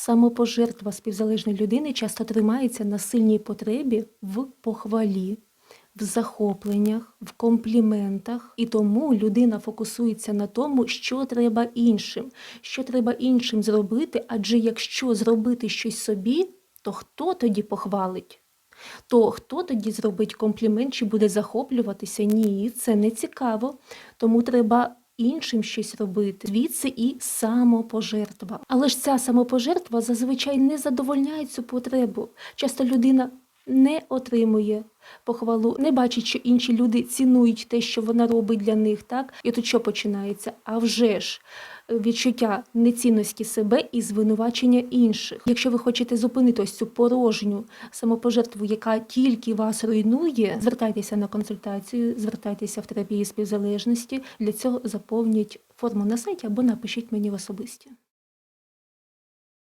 Самопожертва співзалежної людини часто тримається на сильній потребі в похвалі, в захопленнях, в компліментах. І тому людина фокусується на тому, що треба іншим, що треба іншим зробити. Адже якщо зробити щось собі, то хто тоді похвалить? То хто тоді зробить комплімент чи буде захоплюватися? Ні, це не цікаво. Тому треба іншим щось робити. Звідси і самопожертва. Але ж ця самопожертва зазвичай не задовольняє цю потребу. Часто людина не отримує похвалу, не бачить, що інші люди цінують те, що вона робить для них. Так і тут що починається? А вже ж відчуття нецінності себе і звинувачення інших. Якщо ви хочете зупинити ось цю порожню самопожертву, яка тільки вас руйнує, звертайтеся на консультацію, звертайтеся в терапії співзалежності. Для цього заповніть форму на сайті або напишіть мені в особисті.